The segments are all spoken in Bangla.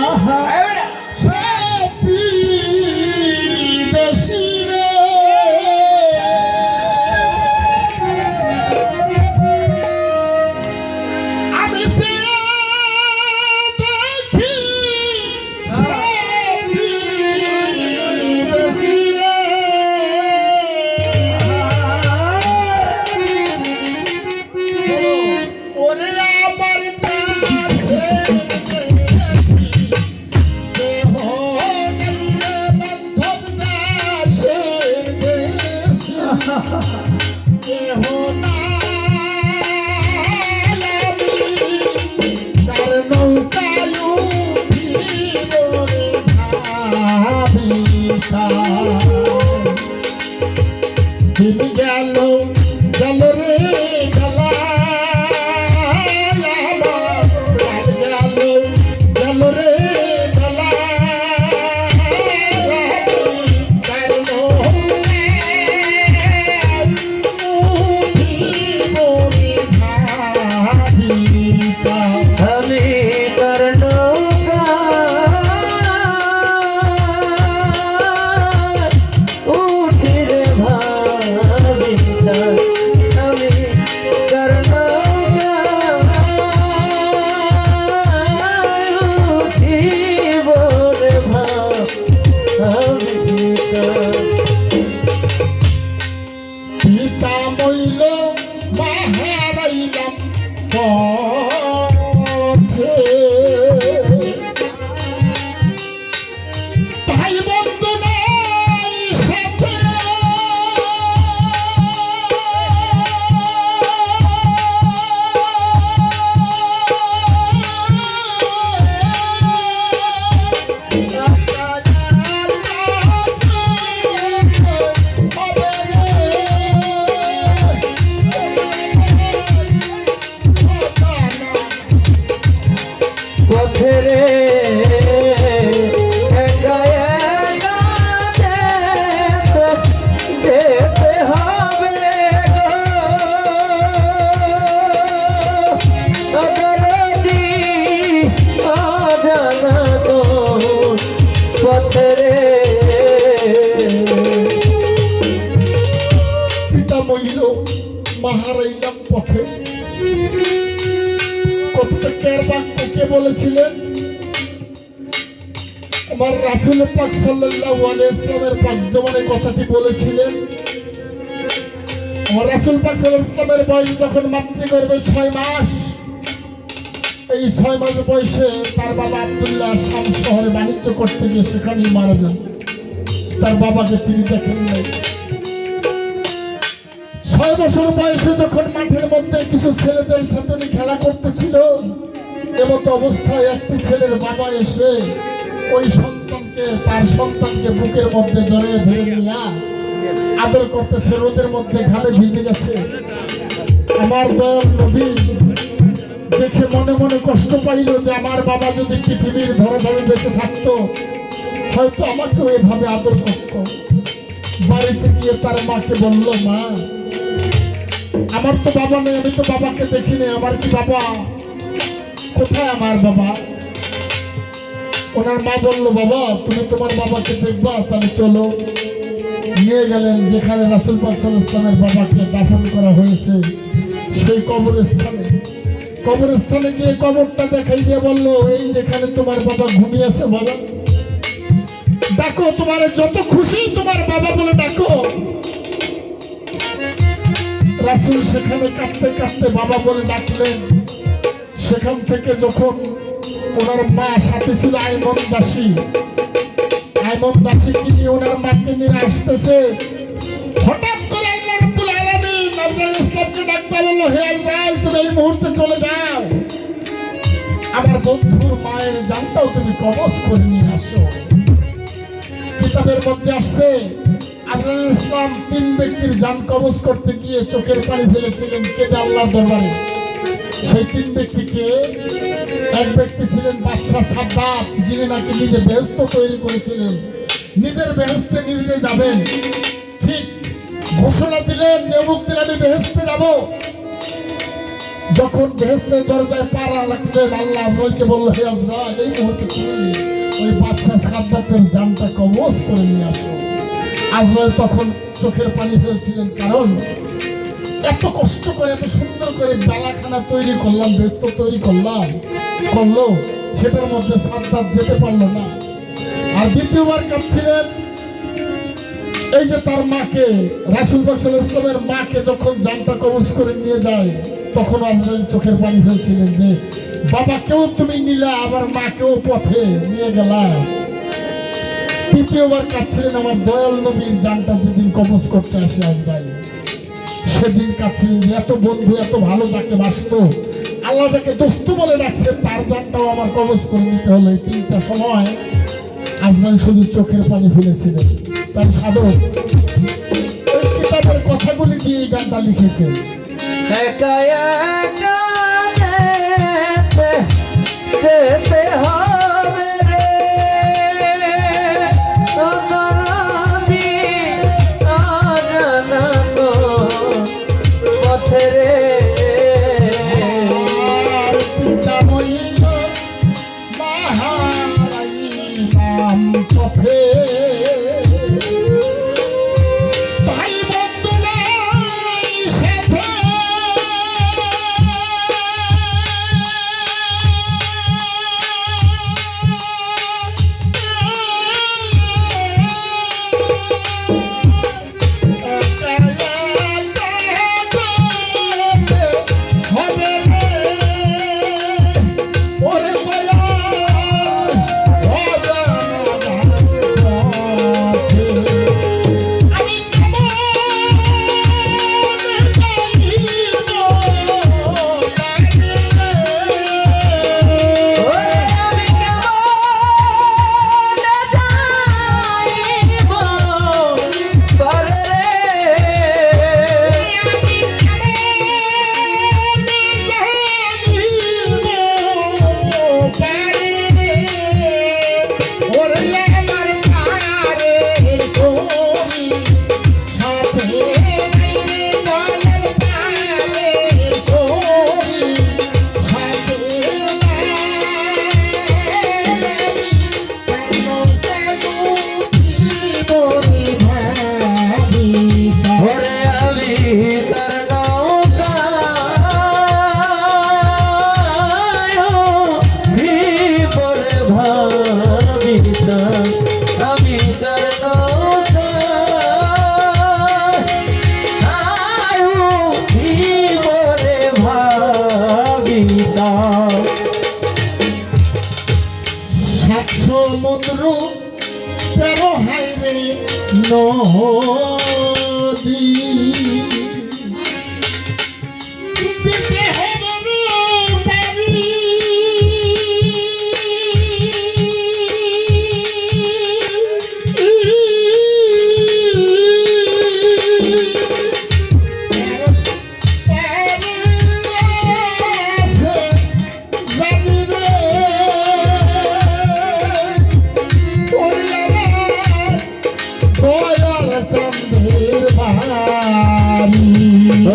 Uh-huh. মইল মাহারাইলাম কের বাক্য কে বলেছিলেন, আমার রাসুল পাক সাল্লাল্লাহু আলাইহি ইসলামের পাক জমানে কথাটি বলেছিলেন, আমার রাসুল পাক সাল্লাল্লাহু ইসলামের বয়স যখন মাতৃ করবে ছয় মাস, এই ছয় মাস বয়সে তার বাবা আব্দুল্লাহ শাম শহরে বাণিজ্য করতে গিয়ে সেখানেই মারা যান। তার বাবাকে তিনি দেখেন নাই। ছয় বছর বয়সে যখন মাঠের মধ্যে কিছু ছেলেদের সাথে খেলা করতেছিল এমত অবস্থায় একটি ছেলের বাবা এসে ওই সন্তানকে, তার সন্তানকে বুকের মধ্যে জড়িয়ে ধরে নিয়ে আদর করতেছে, রোদের মধ্যে ঘালে ভিজে গেছে। আমার দল নবী দেখে মনে মনে কষ্ট পাইল যে আমার বাবা যদি পৃথিবীর ধরে ধরে বেঁচে থাকতো, হয়তো আমাকেও এভাবে আদর করতো। বাড়িতে গিয়ে তার মাকে বলল, মা, আমার তো বাবা নেই, আমি তো বাবাকে দেখিনি, আমার কি বাবা কোথায় আমার বাবা? ওনার মা বলল, বাবা, তুমি তোমার বাবাকে দেখবা, তাহলে চলো। নিয়ে গেলেন, যেখানে রাসুল পাক সাল্লাল্লাহু আলাইহি ইসলামের বাবাকে দাফন করা হয়েছে, সেই কবরস্থানে। কবরস্থানে গিয়ে কবরটা দেখাই দিয়ে বলল, এই যেখানে তোমার বাবা ঘুমিয়েছে বাবা, ডাকো, তোমার যত খুশি তোমার বাবা বলে ডাকো। রাসুল সেখানে কাঁদতে কাঁদতে বাবা বলে ডাকলেন সেখান থেকে যখন ওনার মা সাথে ছিল আইমন দাসী আইমন দাসীকে নিয়ে ওনার মাকে নিয়ে আসতেছে? হঠাৎ বন্ধুর মায়ের তুমি করে নিয়ে আসো। আসছে তিন জান কবজ করতে গিয়ে চোখের পানি ফেলেছিলেন, কেটে আল্লাহর দরবারে। সেই তিন ব্যক্তিকে এক ব্যক্তি ছিলেন বাদশাহ সাদ্দাত যিনি নাকি নিজে বেহস্ত তৈরি করেছিলেন। নিজের বেহস্তে নিজে যাবেন। ঠিক ঘোষণা দিলেন যে দিন আমি বেহেস্তে যাব। যখন ভেস্তে দরজায় পাড়া লাগলেন আল্লাহ আজরাইলকে বলল হে আজরাইল, এই মুহূর্তে তুমি ওই বাচ্চা সাদ্দাতের জানটা কবজ করে নিয়ে আসো। আজরাইল তখন চোখের পানি ফেলছিলেন, কারণ এত কষ্ট করে, এত সুন্দর করে ডালাখানা তৈরি করলাম ব্যস্ত তৈরি করলাম, করল, সেটার মধ্যে যেতে পারল না। আর দ্বিতীয়বার কাঁদছিলেন। এই যে তার মাকে, রাসুল ইসলামের মাকে যখন জানটা কবজ করে নিয়ে যায়, তখন আজরাইল চোখের পানি ফেলছিলেন যে, বাবা বাবাকেও তুমি নিলে, আবার মাকেও পথে নিয়ে গেলা? তৃতীয়বার কাঁদছিলেন আমার দয়াল নবীর জানটা যেদিন কবজ করতে আসে আজরাইল সেদিন যে এত বন্ধু, এত ভালো যাকে বাসত, আল্লাহ যাকে দোস্ত বলে রাখছে তার জানটাও আমার কবজ করে নিতে হলো এই তিনটা সময়। আজরাইল শুধু চোখের পানি ফেলেছিলেন। তার সাধক কিতাবের কথাগুলি দিয়ে এই গানটা লিখেছেন একা একা যেতে যেতে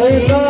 চন্দ্রের